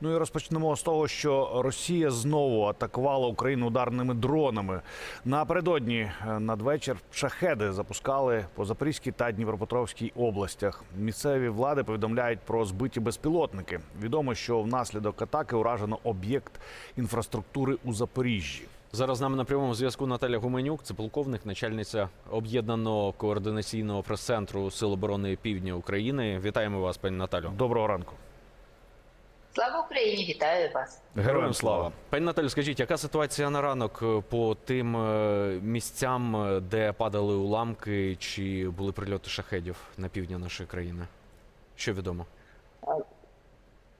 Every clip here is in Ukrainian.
Ну і розпочнемо з того, що Росія знову атакувала Україну ударними дронами. Напередодні е, надвечір шахеди запускали по Запорізькій та Дніпропетровській областях. Місцеві влади повідомляють про збиті безпілотники. Відомо, що внаслідок атаки уражено об'єкт інфраструктури у Запоріжжі. Зараз з нами на прямому зв'язку Наталя Гуменюк, це полковник, начальниця об'єднаного координаційного прес-центру Сил оборони Півдня України. Вітаємо вас, пані Наталю. Доброго ранку. Слава Україні! Вітаю вас! Героям слава, пані Наталю. Скажіть, яка ситуація на ранок по тим е, місцям, е, де падали уламки, чи були прильоти шахедів на півдня нашої країни? Що відомо?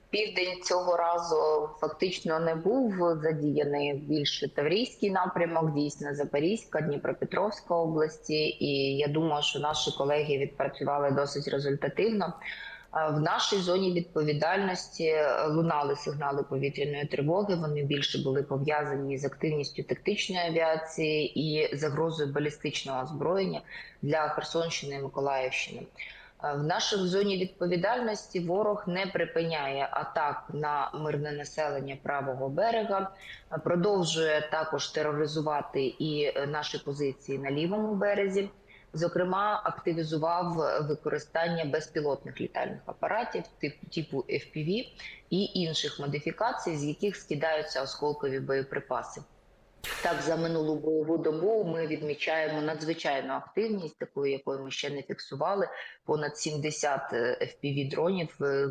Південь цього разу фактично не був задіяний більше Таврійський напрямок, дійсно Запорізька, Дніпропетровська області. І я думаю, що наші колеги відпрацювали досить результативно. В нашій зоні відповідальності лунали сигнали повітряної тривоги. Вони більше були пов'язані з активністю тактичної авіації і загрозою балістичного озброєння для Херсонщини і Миколаївщини. Е, В нашій зоні відповідальності ворог не припиняє атак на мирне населення правого берега, е, продовжує також тероризувати і е, наші позиції на лівому березі. Зокрема, активізував використання безпілотних літальних апаратів типу FPV і інших модифікацій, з яких скидаються осколкові боєприпаси. Так, за минулу бойову добу ми відмічаємо надзвичайну активність, такою якою ми ще не фіксували. Понад 70 fpv дронів е,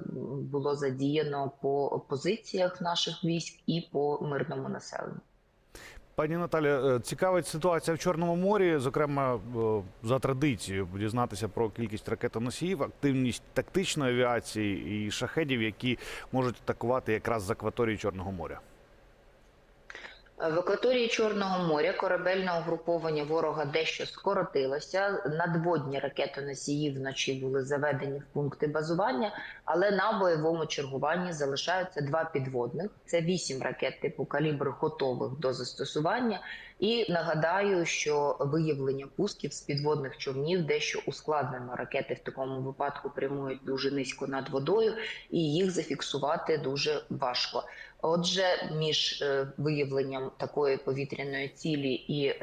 було задіяно по позиціях наших військ і по мирному населенню. Пані Наталі, е, цікавить ситуація в Чорному морі, зокрема е, за традицією дізнатися про кількість ракетоносіїв, активність тактичної авіації і шахедів, які можуть атакувати якраз з акваторії Чорного моря. В акваторії Чорного моря корабельне угруповання ворога дещо скоротилося. Надводні ракетоносії вночі були заведені в пункти базування, але на бойовому чергуванні залишаються два підводних. Це вісім ракет типу калібр готових до застосування. І нагадаю, що виявлення пусків з підводних човнів дещо ускладнено. Ракети в такому випадку прямують дуже низько над водою, і їх зафіксувати дуже важко. Отже, між е, виявленням такої повітряної цілі і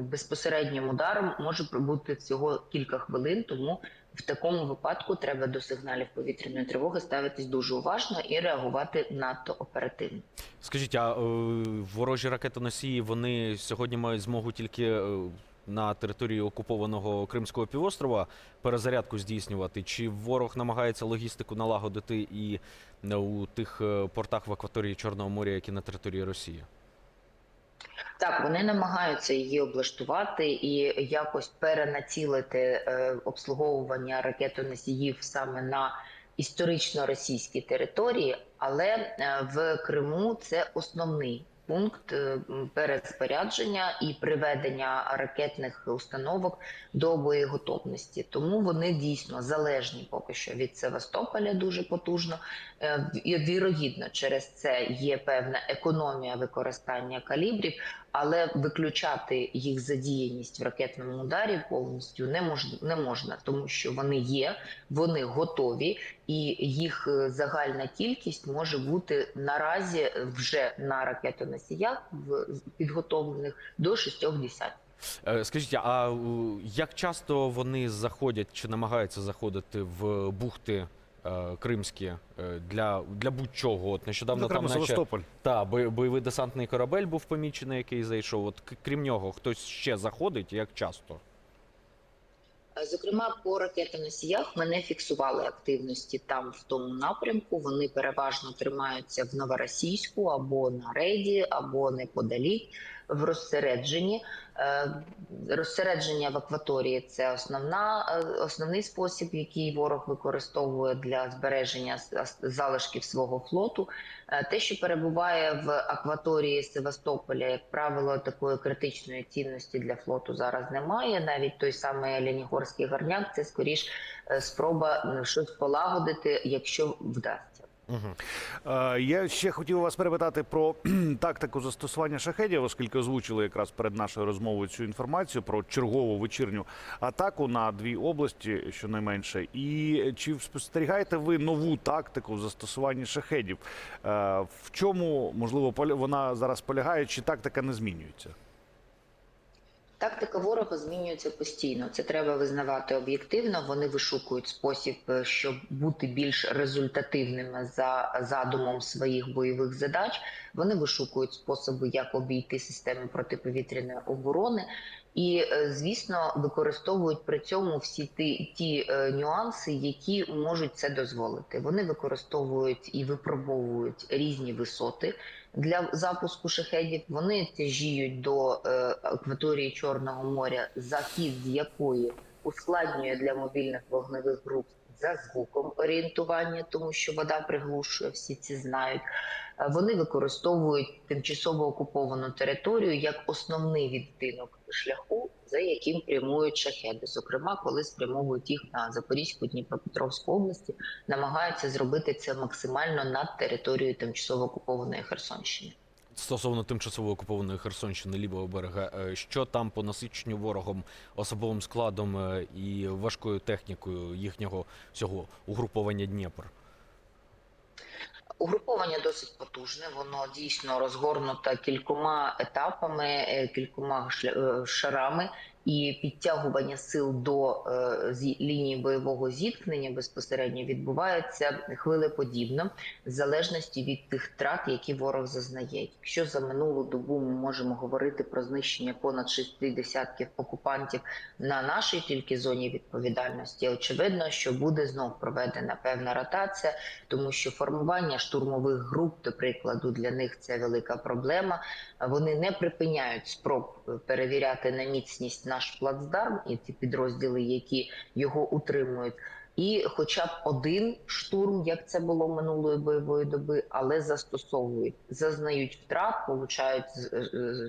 безпосереднім ударом може бути всього кілька хвилин. Тому в такому випадку треба до сигналів повітряної тривоги ставитись дуже уважно і реагувати надто оперативно. Скажіть, а е, ворожі ракетоносії вони сьогодні мають змогу тільки е, на території окупованого Кримського півострова перезарядку здійснювати? Чи ворог намагається логістику налагодити і е, у тих портах в акваторії Чорного моря, які на території Росії? Так, вони намагаються її облаштувати і якось перенацілити е, обслуговування ракетоносіїв саме на історично російські території, але е, в Криму це основний пункт е, переспорядження і приведення ракетних установок до боєготовності. Тому вони дійсно залежні поки що від Севастополя дуже потужно. Е, вірогідно через це є певна економія використання калібрів, але виключати їх задіяність в ракетному ударі повністю не можна, не можна, тому що вони є, вони готові, і їх е, загальна кількість може бути наразі вже на ракетоносіях в підготовлених до шістьох десятків. Е, Скажіть, а е, як часто вони заходять чи намагаються заходити в бухти е, кримські е, для, для будь-чого? От нещодавно Зокрема, там наче, Севастополь. та, бой- бойовий десантний корабель був помічений, який зайшов. От крім нього, хтось ще заходить, як часто? Е, Зокрема, по ракетоносіях ми не фіксували активності там в тому напрямку. Вони переважно тримаються в Новоросійську або на рейді, або неподалік в розсередженні. Е, Розсередження в акваторії це основна е, основний спосіб, який ворог використовує для збереження залишків свого флоту. Е, Те, що перебуває в акваторії Севастополя, як правило, такої критичної цінності для флоту зараз немає. Навіть той самий Ленігорський гарняк це скоріш спроба е, щось полагодити, якщо вдасться. Угу. Е, Я ще хотів вас перепитати про тактику застосування шахедів, оскільки озвучили якраз перед нашою розмовою цю інформацію про чергову вечірню атаку на дві області, щонайменше. І чи спостерігаєте ви нову тактику в застосуванні шахедів? Е, В чому можливо вона зараз полягає, чи тактика не змінюється? Тактика ворога змінюється постійно. Це треба визнавати об'єктивно. Вони вишукують спосіб, е, щоб бути більш результативними за задумом своїх бойових задач. Вони вишукують способи, як обійти системи протиповітряної оборони. І, е, звісно, використовують при цьому всі ті, ті е, нюанси, які можуть це дозволити. Вони використовують і випробовують різні висоти для запуску шахедів. Вони тяжіють до е, акваторії Чорного моря, захід з якої ускладнює для мобільних вогневих груп за звуком орієнтування, тому що вода приглушує, всі ці знають. Е, Вони використовують тимчасово окуповану територію як основний відтинок шляху, за яким прямують шахеди. Зокрема, коли спрямовують їх на Запорізьку, Дніпропетровську області, намагаються зробити це максимально над територією тимчасово окупованої Херсонщини. Стосовно тимчасово окупованої Херсонщини лівого берега, е, що там по насиченню ворогом, особовим складом е, і важкою технікою їхнього всього угруповання Дніпр? Угруповання досить потужне, воно дійсно розгорнуто кількома етапами, е, кількома шарами, і підтягування сил до е, лінії бойового зіткнення безпосередньо відбувається хвилеподібно, в залежності від тих втрат, які ворог зазнає. Якщо за минулу добу ми можемо говорити про знищення понад шести десятків окупантів на нашій тільки зоні відповідальності, очевидно, що буде знов проведена певна ротація тому що формування штурмових груп, до прикладу, для них це велика проблема. Вони не припиняють спроб перевіряти на міцність наш плацдарм і ті підрозділи, які його утримують. І, хоча б один штурм, як це було минулої бойової доби, але застосовують, зазнають втрат, получають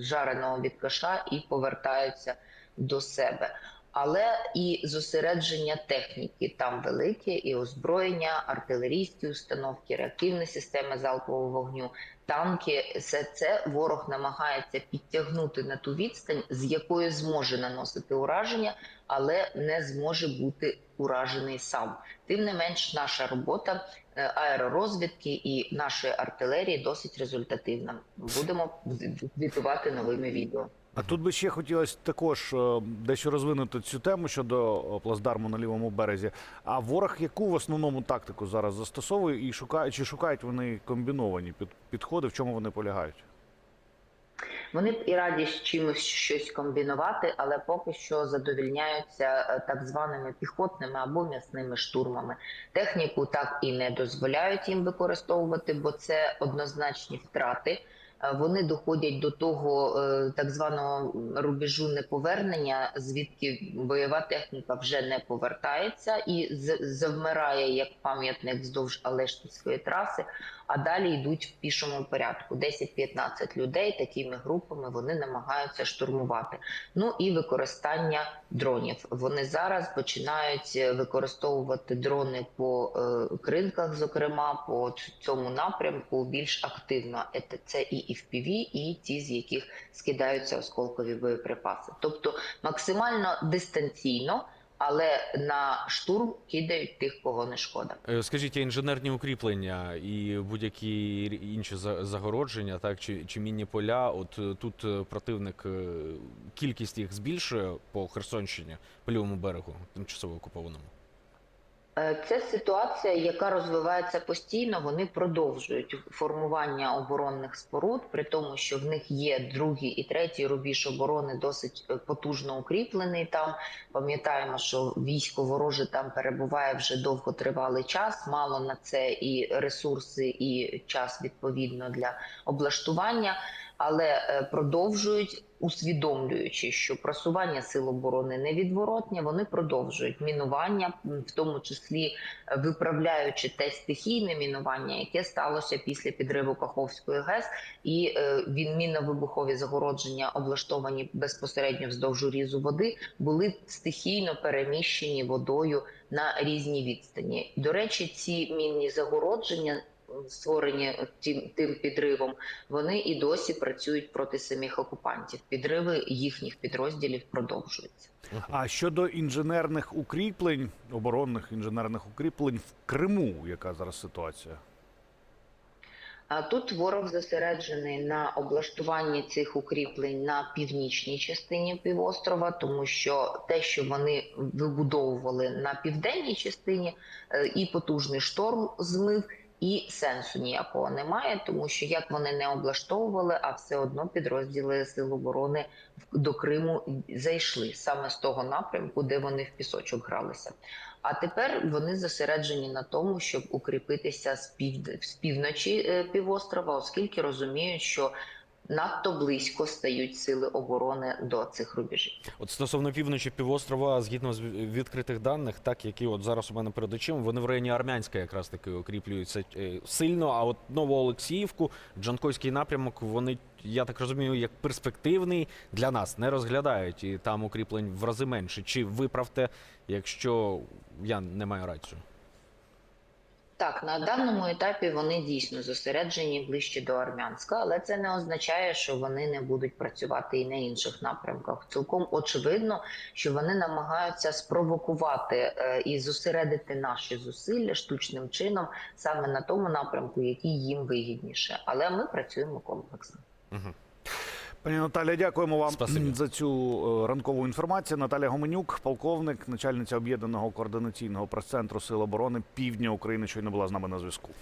жареного від каша і повертаються до себе але і зосередження техніки там велике, і озброєння, артилерійські установки, реактивні системи залпового вогню, танки. Все це ворог намагається підтягнути на ту відстань, з якої зможе наносити ураження, але не зможе бути уражений сам. Тим не менш, наша робота е, аеророзвідки і нашої артилерії досить результативна. Будемо звітувати новими відео. А тут би ще хотілося також е, дещо розвинути цю тему щодо е, плацдарму на лівому березі. А ворог яку в основному тактику зараз застосовує і шукає, чи шукають вони комбіновані під, підходи, в чому вони полягають? Вони б і раді з чимось щось комбінувати, але поки що задовільняються е, так званими піхотними або м'ясними штурмами. Техніку так і не дозволяють їм використовувати, бо це однозначні втрати. Вони доходять до того е, так званого рубежу неповернення, звідки бойова техніка вже не повертається і завмирає як пам'ятник вздовж Алештівської траси. А далі йдуть в пішому порядку. 10-15 людей такими групами вони намагаються штурмувати. Ну і використання дронів. Вони зараз починають е, використовувати дрони по е, кринках, зокрема по цьому напрямку більш активно. Ете- Це і FPV, і ті, з яких скидаються осколкові боєприпаси. Тобто максимально дистанційно, але на штурм кидають тих, кого не шкода. Е, Скажіть, інженерні укріплення і будь-які інші за- загородження, так чи, чи мінні поля? От е, тут е, противник кількість їх збільшує по Херсонщині, по лівому берегу, тимчасово окупованому. Е, Це ситуація, яка розвивається постійно. Вони продовжують формування оборонних споруд, при тому, що в них є другий і третій рубіж оборони досить е, потужно укріплений. Там пам'ятаємо, що військо вороже там перебуває вже довготривалий час. Мало на це і ресурси, і час відповідно для облаштування. Але е, продовжують усвідомлюючи, що просування сил оборони невідворотне, вони продовжують мінування, в тому числі е, виправляючи те стихійне мінування, яке сталося після підриву Каховської ГЕС, і е, він мінно-вибухові загородження, облаштовані безпосередньо вздовж різу води, були стихійно переміщені водою на різні відстані. До речі, ці мінні загородження створені тим, тим підривом, вони і досі працюють проти самих окупантів. Підриви їхніх підрозділів продовжуються. А щодо інженерних укріплень, оборонних інженерних укріплень в Криму, яка зараз ситуація? А тут ворог зосереджений на облаштуванні цих укріплень на північній частині півострова, тому що те, що вони вибудовували на південній частині, е, і потужний шторм змив. І сенсу ніякого немає, тому що як вони не облаштовували, а все одно підрозділи Сил оборони до Криму зайшли саме з того напрямку, де вони в пісочок гралися. А тепер вони зосереджені на тому, щоб укріпитися з з півночі е, півострова, оскільки розуміють, що надто близько стають сили оборони до цих рубежів. От стосовно півночі півострова, згідно з відкритих даних, так які от зараз у мене перед очима, вони в районі Армянська якраз таки укріплюються е, сильно. А от Новоолексіївку, Джанкойський напрямок, вони, я так розумію, як перспективний для нас не розглядають, і там укріплень в рази менше. Чи виправте, якщо я не маю рацію? Так, на даному етапі вони дійсно зосереджені ближче до Армянська, але це не означає, що вони не будуть працювати і на інших напрямках. Цілком очевидно, що вони намагаються спровокувати е, і зосередити наші зусилля штучним чином саме на тому напрямку, який їм вигідніше. Але ми працюємо комплексно. Угу. Пані Наталя, дякуємо вам Спасибі. за цю е, ранкову інформацію. Наталя Гоменюк, полковник, начальниця об'єднаного координаційного прес-центру Сил оборони Півдня України, щойно була з нами на зв'язку.